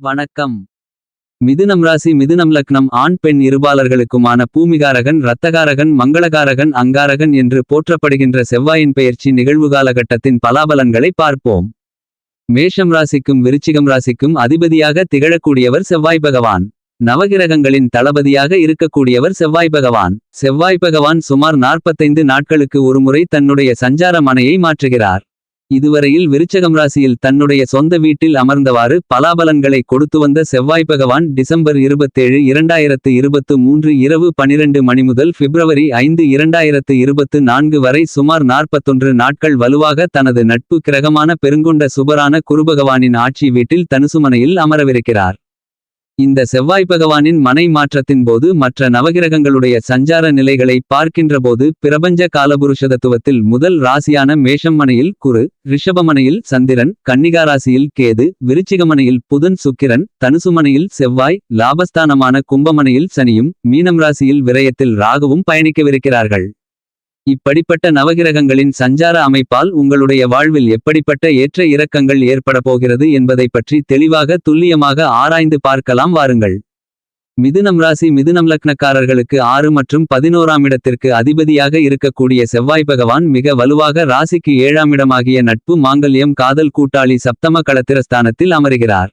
வணக்கம். மிதுனம் ராசி மிதுனம் லக்னம் ஆண் பெண் இருபாலர்களுக்குமான பூமிகாரகன் இரத்தகாரகன் மங்களகாரகன் அங்காரகன் என்று போற்றப்படுகின்ற செவ்வாயின் பெயர்ச்சி நிகழ்வு காலகட்டத்தின் பலாபலன்களை பார்ப்போம். மேஷம் ராசிக்கும் விருச்சிகம் ராசிக்கும் அதிபதியாக திகழக்கூடியவர் செவ்வாய் பகவான். நவகிரகங்களின் தளபதியாக இருக்கக்கூடியவர் செவ்வாய் பகவான். செவ்வாய் பகவான் சுமார் நாற்பத்தைந்து நாட்களுக்கு ஒருமுறை தன்னுடைய சஞ்சார மனையை மாற்றுகிறார். இதுவரையில் விருச்சகம் ராசியில் தன்னுடைய சொந்த வீட்டில் அமர்ந்தவாறு பலாபலன்களை கொடுத்து வந்த செவ்வாய் பகவான் டிசம்பர் இருபத்தேழு இரண்டாயிரத்து இருபத்து மூன்று இரவு பனிரெண்டு மணி முதல் பிப்ரவரி ஐந்து இரண்டாயிரத்து இருபத்து நான்கு வரை சுமார் நாற்பத்தொன்று நாட்கள் வலுவாக தனது நட்பு கிரகமான பெருங்கொண்ட சுபரான குருபகவானின் ஆட்சி வீட்டில் தனுசுமனையில் அமரவிருக்கிறார். இந்த செவ்வாய் பகவானின் மனை மாற்றத்தின் போது மற்ற நவகிரகங்களுடைய சஞ்சார நிலைகளை பார்க்கின்றபோது பிரபஞ்ச காலபுருஷதத்துவத்தில் முதல் ராசியான மேஷம்மனையில் குரு ரிஷபமனையில் சந்திரன் கன்னிகாராசியில் கேது விருச்சிகமனையில் புதன் சுக்கிரன் தனுசுமனையில் செவ்வாய் லாபஸ்தானமான கும்பமனையில் சனியும் மீனம் ராசியில் விரயத்தில் ராகுவும் பயணிக்கவிருக்கிறார்கள். இப்படிப்பட்ட நவகிரகங்களின் சஞ்சார அமைப்பால் உங்களுடைய வாழ்வில் எப்படிப்பட்ட ஏற்ற இறக்கங்கள் ஏற்பட போகிறது என்பதை பற்றி தெளிவாக துல்லியமாக ஆராய்ந்து பார்க்கலாம். வாருங்கள். மிதுனம் ராசி மிதுனம் லக்னக்காரர்களுக்கு ஆறு மற்றும் பதினோராம் இடத்திற்கு அதிபதியாக இருக்கக்கூடிய செவ்வாய் பகவான் மிக வலுவாக ராசிக்கு ஏழாம் இடமாகிய நட்பு மாங்கல்யம் காதல் கூட்டாளி சப்தம களத்திரஸ்தானத்தில் அமருகிறார்.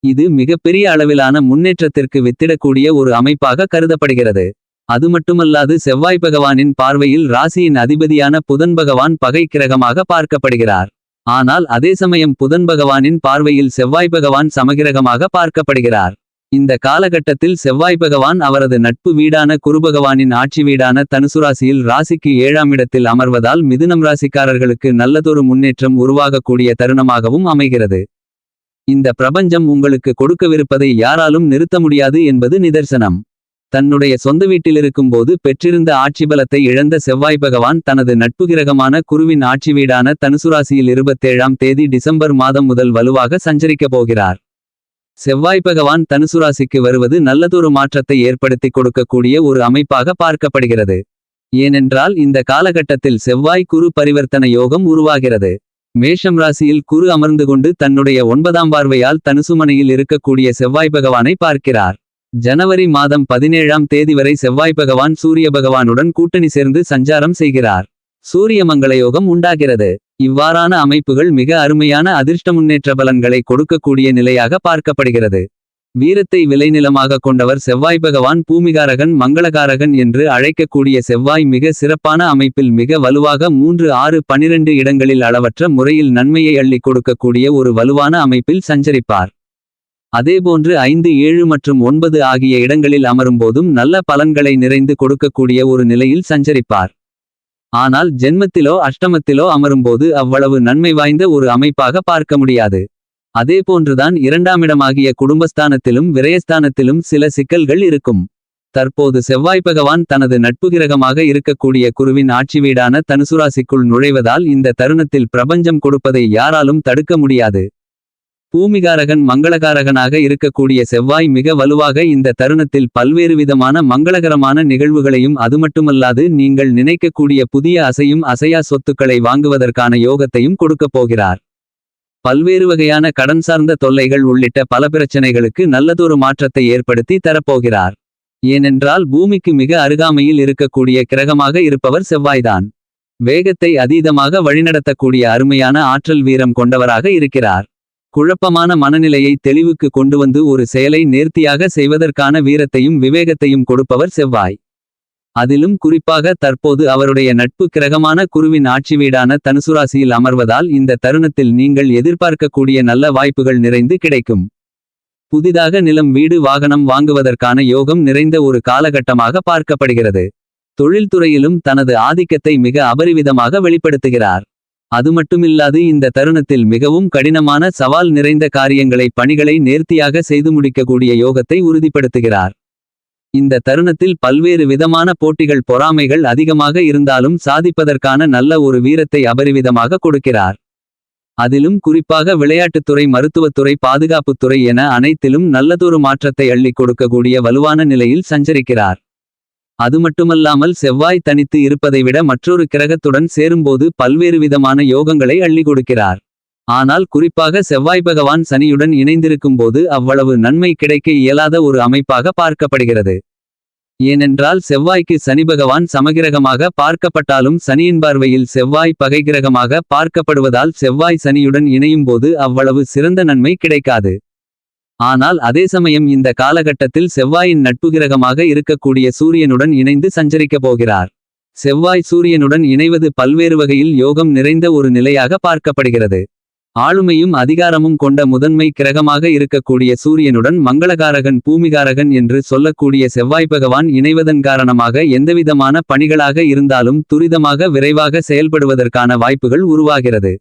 இது மிகப்பெரிய அளவிலான முன்னேற்றத்திற்கு வித்திடக்கூடிய ஒரு அமைப்பாக கருதப்படுகிறது. அது மட்டுமல்லாது செவ்வாய் பகவானின் பார்வையில் ராசியின் அதிபதியான புதன் பகவான் பகை கிரகமாக பார்க்கப்படுகிறார். ஆனால் அதே சமயம் புதன் பகவானின் பார்வையில் செவ்வாய் பகவான் சமகிரகமாக பார்க்கப்படுகிறார். இந்த காலகட்டத்தில் செவ்வாய் பகவான் அவரது நட்பு வீடான குருபகவானின் ஆட்சி வீடான தனுசுராசியில் ராசிக்கு ஏழாம் இடத்தில் அமர்வதால் மிதுனம் ராசிக்காரர்களுக்கு நல்லதொரு முன்னேற்றம் உருவாகக்கூடிய தருணமாகவும் அமைகிறது. இந்த பிரபஞ்சம் உங்களுக்கு கொடுக்கவிருப்பதை யாராலும் நிறுத்த முடியாது என்பது நிதர்சனம். தன்னுடைய சொந்த வீட்டிலிருக்கும்போது பெற்றிருந்த ஆட்சி பலத்தை இழந்த செவ்வாய் பகவான் தனது நட்பு கிரகமான குருவின் ஆட்சி வீடான தனுசுராசியில் இருபத்தேழாம் தேதி டிசம்பர் மாதம் முதல் வலுவாக சஞ்சரிக்கப் போகிறார். செவ்வாய் பகவான் தனுசுராசிக்கு வருவது நல்லதொரு மாற்றத்தை ஏற்படுத்தி கொடுக்கக்கூடிய ஒரு அமைப்பாக பார்க்கப்படுகிறது. ஏனென்றால் இந்த காலகட்டத்தில் செவ்வாய் குரு பரிவர்த்தன யோகம் உருவாகிறது. மேஷம் ராசியில் குரு அமர்ந்து கொண்டு தன்னுடைய ஒன்பதாம் பார்வையால் தனுசுமனையில் இருக்கக்கூடிய செவ்வாய் பகவானை பார்க்கிறார். ஜனவரி மாதம் பதினேழாம் தேதி வரை செவ்வாய் பகவான் சூரிய பகவானுடன் கூட்டணி சேர்ந்து சஞ்சாரம் செய்கிறார். சூரிய மங்கள யோகம் உண்டாகிறது. இவ்வாறான அமைப்புகள் மிக அருமையான அதிர்ஷ்ட முன்னேற்ற பலன்களை கொடுக்கக்கூடிய நிலையாக பார்க்கப்படுகிறது. வீரத்தை விளைநிலமாக கொண்டவர் செவ்வாய் பகவான் பூமிகாரகன் மங்களகாரகன் என்று அழைக்கக்கூடிய செவ்வாய் மிக சிறப்பான அமைப்பில் மிக வலுவாக மூன்று ஆறு பனிரெண்டு இடங்களில் அளவற்ற முறையில் நன்மையை அள்ளி கொடுக்கக்கூடிய ஒரு வலுவான அமைப்பில் சஞ்சரிப்பார். அதேபோன்று ஐந்து ஏழு மற்றும் ஒன்பது ஆகிய இடங்களில் அமரும்போதும் நல்ல பலன்களை நிறைந்து கொடுக்கக்கூடிய ஒரு நிலையில் சஞ்சரிப்பார். ஆனால் ஜென்மத்திலோ அஷ்டமத்திலோ அமரும்போது அவ்வளவு நன்மை வாய்ந்த ஒரு அமைப்பாக பார்க்க முடியாது. அதேபோன்றுதான் இரண்டாமிடமாகிய குடும்பஸ்தானத்திலும் விரயஸ்தானத்திலும் சில சிக்கல்கள் இருக்கும். தற்போது செவ்வாய் பகவான் தனது நட்பு கிரகமாக இருக்கக்கூடிய குருவின் ஆட்சி வீடான தனுசுராசிக்குள் நுழைவதால் இந்த தருணத்தில் பிரபஞ்சம் கொடுப்பதை யாராலும் தடுக்க முடியாது. பூமிகாரகன் மங்களகாரகனாக இருக்கக்கூடிய செவ்வாய் மிக வலுவாக இந்த தருணத்தில் பல்வேறு விதமான மங்களகரமான நிகழ்வுகளையும் அதுமட்டுமல்லாது நீங்கள் நினைக்கக்கூடிய புதிய அசையும் அசையா சொத்துக்களை வாங்குவதற்கான யோகத்தையும் கொடுக்கப் போகிறார். பல்வேறு வகையான கடன் சார்ந்த தொல்லைகள் உள்ளிட்ட பல பிரச்சனைகளுக்கு நல்லதொரு மாற்றத்தை ஏற்படுத்தி தரப்போகிறார். ஏனென்றால் பூமிக்கு மிக அருகாமையில் இருக்கக்கூடிய கிரகமாக இருப்பவர் செவ்வாய்தான். வேகத்தை அதீதமாக வழிநடத்தக்கூடிய அருமையான ஆற்றல் வீரம் கொண்டவராக இருக்கிறார். குழப்பமான மனநிலையை தெளிவுக்கு கொண்டு வந்து ஒரு செயலை நேர்த்தியாக செய்வதற்கான வீரத்தையும் விவேகத்தையும் கொடுப்பவர் செவ்வாய். அதிலும் குறிப்பாக தற்போது அவருடைய நட்பு கிரகமான குருவின் ஆட்சி வீடான தனுசுராசியில் அமர்வதால் இந்த தருணத்தில் நீங்கள் எதிர்பார்க்கக்கூடிய நல்ல வாய்ப்புகள் நிறைந்து கிடைக்கும். புதிதாக நிலம் வீடு வாகனம் வாங்குவதற்கான யோகம் நிறைந்த ஒரு காலகட்டமாக பார்க்கப்படுகிறது. தொழில்துறையிலும் தனது ஆதிக்கத்தை மிக அபரிவிதமாக வெளிப்படுத்துகிறார். அது மட்டுமில்லாது இந்த தருணத்தில் மிகவும் கடினமான சவால் நிறைந்த காரியங்களை பணிகளை நேர்த்தியாக செய்து முடிக்கக்கூடிய யோகத்தை உறுதிப்படுத்துகிறார். இந்த தருணத்தில் பல்வேறு விதமான போட்டிகள் பொறாமைகள் அதிகமாக இருந்தாலும் சாதிப்பதற்கான நல்ல ஒரு வீரத்தை அபரிவிதமாக கொடுக்கிறார். அதிலும் குறிப்பாக விளையாட்டுத்துறை மருத்துவத்துறை பாதுகாப்புத்துறை என அனைத்திலும் நல்லதொரு மாற்றத்தை அள்ளிக் கொடுக்கக்கூடிய வலுவான நிலையில் சஞ்சரிக்கிறார். அது மட்டுமல்லாமல் செவ்வாய் தனித்து இருப்பதை விட மற்றொரு கிரகத்துடன் சேரும்போது பல்வேறு விதமான யோகங்களை அள்ளி கொடுக்கிறார். ஆனால் குறிப்பாக செவ்வாய் பகவான் சனியுடன் இணைந்திருக்கும்போது அவ்வளவு நன்மை கிடைக்க இயலாத ஒரு அமைப்பாக பார்க்கப்படுகிறது. ஏனென்றால் செவ்வாய்க்கு சனி பகவான் சமகிரகமாக பார்க்கப்பட்டாலும் சனியின் பார்வையில் செவ்வாய் பகைகிரகமாக பார்க்கப்படுவதால் செவ்வாய் சனியுடன் இணையும்போது அவ்வளவு சிறந்த நன்மை கிடைக்காது. ஆனால் அதே சமயம் இந்த காலகட்டத்தில் செவ்வாயின் நட்பு கிரகமாக இருக்கக்கூடிய சூரியனுடன் இணைந்து சஞ்சரிக்கப் போகிறார். செவ்வாய் சூரியனுடன் இணைவது பல்வேறு வகையில் யோகம் நிறைந்த ஒரு நிலையாக பார்க்கப்படுகிறது. ஆளுமையும் அதிகாரமும் கொண்ட முதன்மை கிரகமாக இருக்கக்கூடிய சூரியனுடன் மங்களகாரகன் பூமிகாரகன் என்று சொல்லக்கூடிய செவ்வாய் பகவான் இணைவதன் காரணமாக எந்தவிதமான பணிகளாக இருந்தாலும் துரிதமாக விரைவாக செயல்படுவதற்கான வாய்ப்புகள் உருவாகிறது.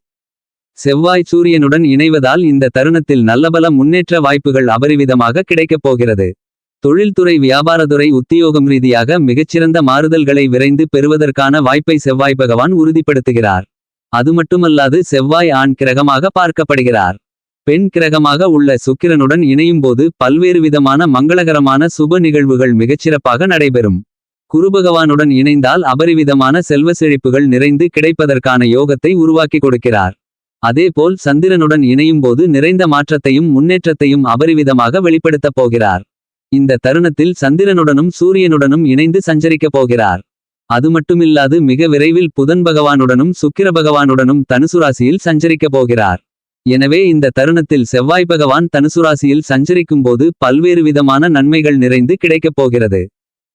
செவ்வாய் சூரியனுடன் இணைவதால் இந்த தருணத்தில் நல்லபல முன்னேற்ற வாய்ப்புகள் அபரிவிதமாக கிடைக்கப் போகிறது. தொழில்துறை வியாபாரத்துறை உத்தியோகம் ரீதியாக மிகச்சிறந்த மாறுதல்களை விரைந்து பெறுவதற்கான வாய்ப்பை செவ்வாய் பகவான் உறுதிப்படுத்துகிறார். அது மட்டுமல்லாது செவ்வாய் ஆண் கிரகமாக பார்க்கப்படுகிறார். பெண் கிரகமாக உள்ள சுக்கிரனுடன் இணையும்போது பல்வேறு விதமான மங்களகரமான சுப நிகழ்வுகள் மிகச்சிறப்பாக நடைபெறும். குருபகவானுடன் இணைந்தால் அபரிவிதமான செல்வ செழிப்புகள் நிறைந்து கிடைப்பதற்கான யோகத்தை உருவாக்கி கொடுக்கிறார். அதேபோல் சந்திரனுடன் இணையும்போது நிறைந்த மாற்றத்தையும் முன்னேற்றத்தையும் அபரிவிதமாக வெளிப்படுத்தப் போகிறார். இந்த தருணத்தில் சந்திரனுடனும் சூரியனுடனும் இணைந்து சஞ்சரிக்கப் போகிறார். அது மட்டுமில்லாது மிக விரைவில் புதன் பகவானுடனும் சுக்கிர பகவானுடனும் தனுசுராசியில் சஞ்சரிக்கப் போகிறார். எனவே இந்த தருணத்தில் செவ்வாய் பகவான் தனுசுராசியில் சஞ்சரிக்கும் சஞ்சரிக்கும்போது பல்வேறு விதமான நன்மைகள் நிறைந்து கிடைக்கப் போகிறது.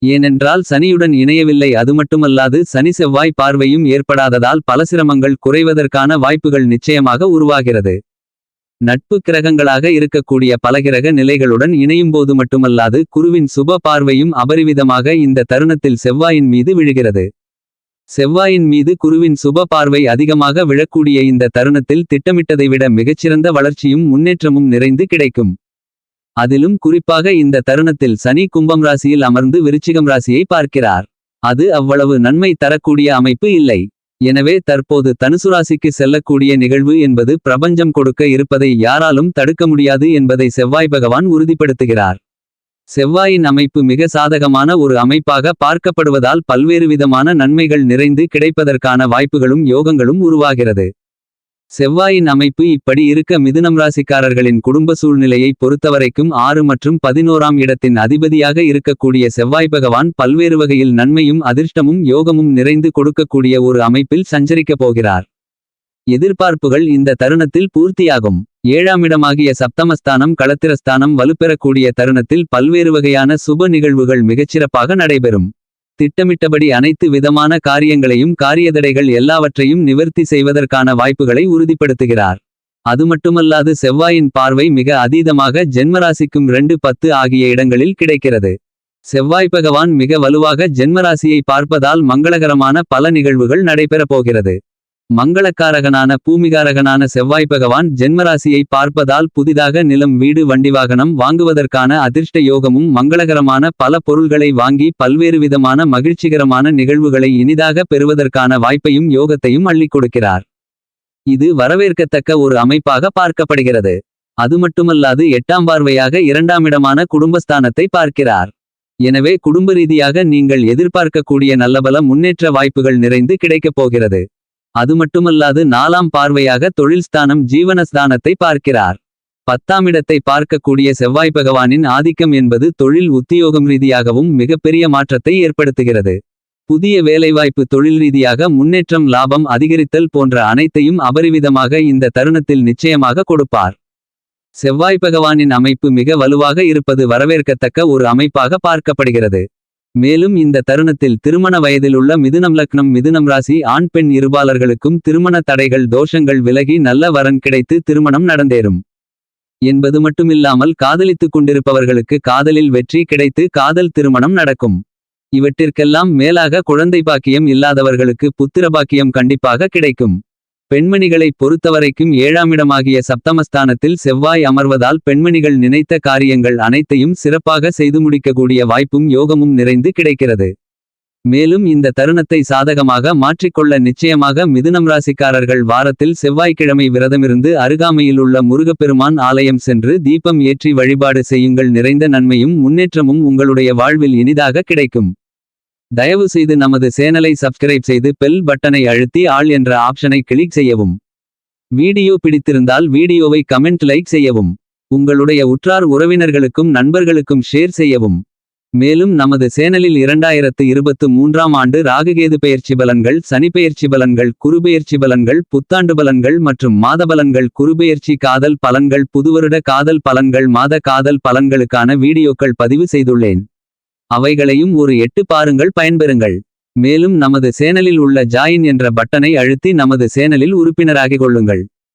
ஏனென்றால் சனியுடன் இணையவில்லை. அது மட்டுமல்லாது சனி செவ்வாய் பார்வையும் ஏற்படாததால் பல சிரமங்கள் குறைவதற்கான வாய்ப்புகள் நிச்சயமாக உருவாகிறது. நட்பு கிரகங்களாக இருக்கக்கூடிய பலகிரக நிலைகளுடன் இணையும்போது மட்டுமல்லாது குருவின் சுப பார்வையும் அபரிவிதமாக இந்த தருணத்தில் செவ்வாயின் மீது விழுகிறது. செவ்வாயின் மீது குருவின் சுப பார்வை அதிகமாக விழக்கூடிய இந்த தருணத்தில் திட்டமிட்டதை விட மிகச்சிறந்த வளர்ச்சியும் முன்னேற்றமும் நிறைந்து கிடைக்கும். அதிலும் குறிப்பாக இந்த தருணத்தில் சனி கும்பம் ராசியில் அமர்ந்து விருச்சிகம் ராசியை பார்க்கிறார். அது அவ்வளவு நன்மை தரக்கூடிய அமைப்பு இல்லை. எனவே தற்போது தனுசு ராசிக்கு செல்லக்கூடிய நிகழ்வு என்பது பிரபஞ்சம் கொடுக்க இருப்பதை யாராலும் தடுக்க முடியாது என்பதை செவ்வாய் பகவான் உறுதிப்படுத்துகிறார். செவ்வாயின் அமைப்பு மிக சாதகமான ஒரு அமைப்பாக பார்க்கப்படுவதால் பல்வேறு விதமான நன்மைகள் நிறைந்து கிடைப்பதற்கான வாய்ப்புகளும் யோகங்களும் உருவாகிறது. செவ்வாயின் அமைப்பு இப்படி இருக்க மிதுனம் ராசிக்காரர்களின் குடும்ப சூழ்நிலையை பொறுத்தவரைக்கும் ஆறு மற்றும் பதினோராம் இடத்தின் அதிபதியாக இருக்கக்கூடிய செவ்வாய் பகவான் பல்வேறு வகையில் நன்மையும் அதிர்ஷ்டமும் யோகமும் நிறைந்து கொடுக்கக்கூடிய ஒரு அமைப்பில் சஞ்சரிக்கப் போகிறார். எதிர்பார்ப்புகள் இந்த தருணத்தில் பூர்த்தியாகும். ஏழாம் இடமாகிய சப்தமஸ்தானம் களத்திரஸ்தானம் வலுப்பெறக்கூடிய தருணத்தில் பல்வேறு வகையான சுப நிகழ்வுகள் மிகச்சிறப்பாக நடைபெறும். திட்டமிட்டபடி அனைத்து விதமான காரியங்களையும் காரியதடைகள் எல்லாவற்றையும் நிவர்த்தி செய்வதற்கான வாய்ப்புகளை உறுதிப்படுத்துகிறார். அது மட்டுமல்லாது செவ்வாயின் பார்வை மிக அதீதமாக ஜென்மராசிக்கும் ரெண்டு பத்து ஆகிய இடங்களில் கிடைக்கிறது. செவ்வாய் பகவான் மிக வலுவாக ஜென்மராசியை பார்ப்பதால் மங்களகரமான பல நிகழ்வுகள் நடைபெறப் போகிறது. மங்களக்காரகனான பூமிகாரகனான செவ்வாய் பகவான் ஜென்மராசியை பார்ப்பதால் புதிதாக நிலம் வீடு வண்டி வாகனம் வாங்குவதற்கான அதிர்ஷ்ட யோகமும் மங்களகரமான பல பொருள்களை வாங்கி பல்வேறு விதமான மகிழ்ச்சிகரமான நிகழ்வுகளை இனிதாக பெறுவதற்கான வாய்ப்பையும் யோகத்தையும் அள்ளிக் கொடுக்கிறார். இது வரவேற்கத்தக்க ஒரு அமைப்பாக பார்க்கப்படுகிறது. அது மட்டுமல்லாது எட்டாம் பார்வையாக இரண்டாம் இடமான குடும்பஸ்தானத்தை பார்க்கிறார். எனவே குடும்ப ரீதியாக நீங்கள் எதிர்பார்க்கக்கூடிய நல்லபல முன்னேற்ற வாய்ப்புகள் நிறைந்து கிடைக்கப் போகிறது. அது மட்டுமல்லாது நாலாம் பார்வையாக தொழில்ஸ்தானம் ஜீவனஸ்தானத்தை பார்க்கிறார். பத்தாம் இடத்தை பார்க்கக்கூடிய செவ்வாய் பகவானின் ஆதிக்கம் என்பது தொழில் உத்தியோகம் ரீதியாகவும் மிகப்பெரிய மாற்றத்தை ஏற்படுத்துகிறது. புதிய வேலைவாய்ப்பு தொழில் ரீதியாக முன்னேற்றம் லாபம் அதிகரித்தல் போன்ற அனைத்தையும் அபரிவிதமாக இந்த தருணத்தில் நிச்சயமாக கொடுப்பார். செவ்வாய் பகவானின் அமைப்பு மிக வலுவாக இருப்பது வரவேற்கத்தக்க ஒரு அமைப்பாக பார்க்கப்படுகிறது. மேலும் இந்த தருணத்தில் திருமண வயதிலுள்ள மிதுனம் லக்னம் மிதுனம் ராசி ஆண் பெண் இருபாலர்களுக்கும் திருமண தடைகள் தோஷங்கள் விலகி நல்ல வரன் கிடைத்து திருமணம் நடந்தேறும். என்பது மட்டுமில்லாமல் காதலித்துக் கொண்டிருப்பவர்களுக்கு காதலில் வெற்றி கிடைத்து காதல் திருமணம் நடக்கும். இவற்றிற்கெல்லாம் மேலாக குழந்தை பாக்கியம் இல்லாதவர்களுக்கு புத்திர பாக்கியம் கண்டிப்பாக கிடைக்கும். பெண்மணிகளை பொறுத்தவரைக்கும் ஏழாமிடமாகிய சப்தமஸ்தானத்தில் செவ்வாய் அமர்வதால் பெண்மணிகள் நினைத்த காரியங்கள் அனைத்தையும் சிறப்பாக செய்து முடிக்கக்கூடிய வாய்ப்பும் யோகமும் நிறைந்து கிடைக்கிறது. மேலும் இந்த தருணத்தை சாதகமாக மாற்றிக்கொள்ள நிச்சயமாக மிதுனம் ராசிக்காரர்கள் வாரத்தில் செவ்வாய்க்கிழமை விரதமிருந்து அருகாமையில் உள்ள முருகப்பெருமான் ஆலயம் சென்று தீபம் ஏற்றி வழிபாடு செய்யுங்கள். நிறைந்த நன்மையும் முன்னேற்றமும் உங்களுடைய வாழ்வில் இனிதாக கிடைக்கும். தயவு செய்து நமது சேனலை சப்ஸ்கிரைப் செய்து பெல் பட்டனை அழுத்தி ஆள் என்ற ஆப்ஷனை கிளிக் செய்யவும் வீடியோ பிடித்திருந்தால் வீடியோவை கமெண்ட் லைக் செய்யவும். உங்களுடைய உற்றார் உறவினர்களுக்கும் நண்பர்களுக்கும் ஷேர் செய்யவும். மேலும் நமது சேனலில் இரண்டாயிரத்து இருபத்து மூன்றாம் ஆண்டு ராகுகேது பெயர்ச்சி பலன்கள் சனிப்பெயர்ச்சி பலன்கள் குருபெயர்ச்சி பலன்கள் புத்தாண்டு பலன்கள் மற்றும் மாத பலன்கள் குறுபெயர்ச்சி காதல் பலன்கள் புதுவருட காதல் பலன்கள் மாத காதல் பலன்களுக்கான வீடியோக்கள் பதிவு செய்துள்ளேன். அவைகளையும் ஒரு எட்டு பாருங்கள் பயன்பெறுங்கள். மேலும் நமது சேனலில் உள்ள ஜாயின் என்ற பட்டனை அழுத்தி நமது சேனலில் உறுப்பினராகிக் கொள்ளுங்கள்.